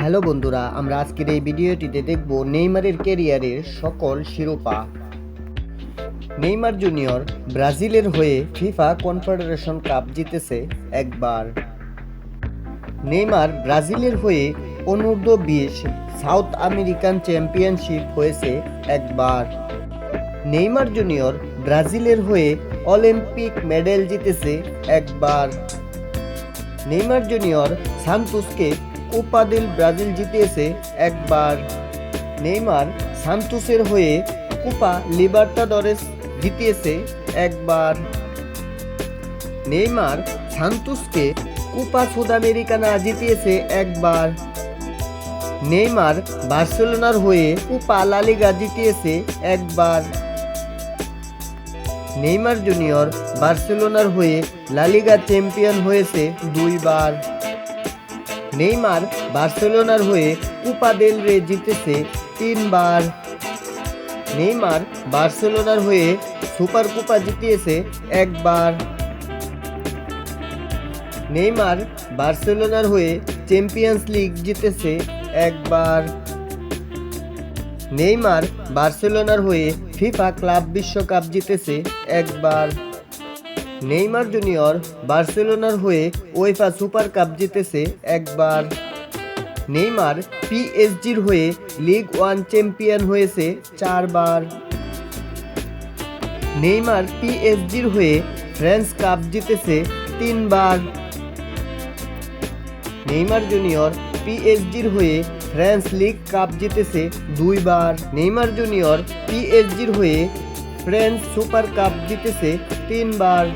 Hello বন্ধুরা, আমরা আজকের এই ভিডিওটিতে দেখব নেইমারের ক্যারিয়ারের সকল শিরোপা। নেইমার জুনিয়র ব্রাজিলের হয়ে ফিফা কনফেডারেশন কাপ জিতেছে একবার। নেইমার ব্রাজিলের হয়ে অনূর্ধ্ব বিশ সাউথ আমেরিকান চ্যাম্পিয়নশিপ হয়েছে একবার। নেইমার জুনিয়র ব্রাজিলের হয়ে অলিম্পিক মেডেল জিতেছে একবার। নেইমার জুনিয়র সান্তোসকে কোপা দেল ব্রাজিল জিতিয়েছে একবার। নেইমার সান্তোসের হয়ে কোপা লিবার্টাডরেস জিতিয়েছে একবার। নেইমার সান্তোসকে কোপা সুদ আমেরিকানা জিতিয়েছে একবার। নেইমার বার্সেলোনার হয়ে কোপা লালিগা জিতিয়েছে একবার। নেইমার জুনিয়র বার্সেলোনার হয়ে লালিগা চ্যাম্পিয়ন হয়েছে দুইবার। নেইমার বার্সেলোনার হয়ে কুপা দেল রে জিতেছে তিনবার। নেইমার বার্সেলোনার হয়ে সুপার কুপা জিতিয়েছে একবার। নেইমার বার্সেলোনার হয়ে চ্যাম্পিয়ন্স লিগ জিতেছে একবার। নেইমার বার্সেলোনার হয়ে ফিফা ক্লাব বিশ্বকাপ জিতেছে একবার। নেইমার জুনিয়র বার্সেলোনার হয়ে ওয়েফা সুপার কাপ জিতেছে একবার। নেইমার পিএসজির হয়ে লিগ ওয়ান চ্যাম্পিয়ন হয়েছে চারবার। নেইমার পিএসজির হয়ে ফ্রেঞ্চ কাপ জিতেছে তিনবার। নেইমার জুনিয়র পিএসজির হয়ে ফ্রান্স লিগ কাপ জিতেছে দুইবার। নেইমার জুনিয়র পিএসজির হয়ে ফ্রেঞ্চ সুপার কাপ জিতেছে তিনবার।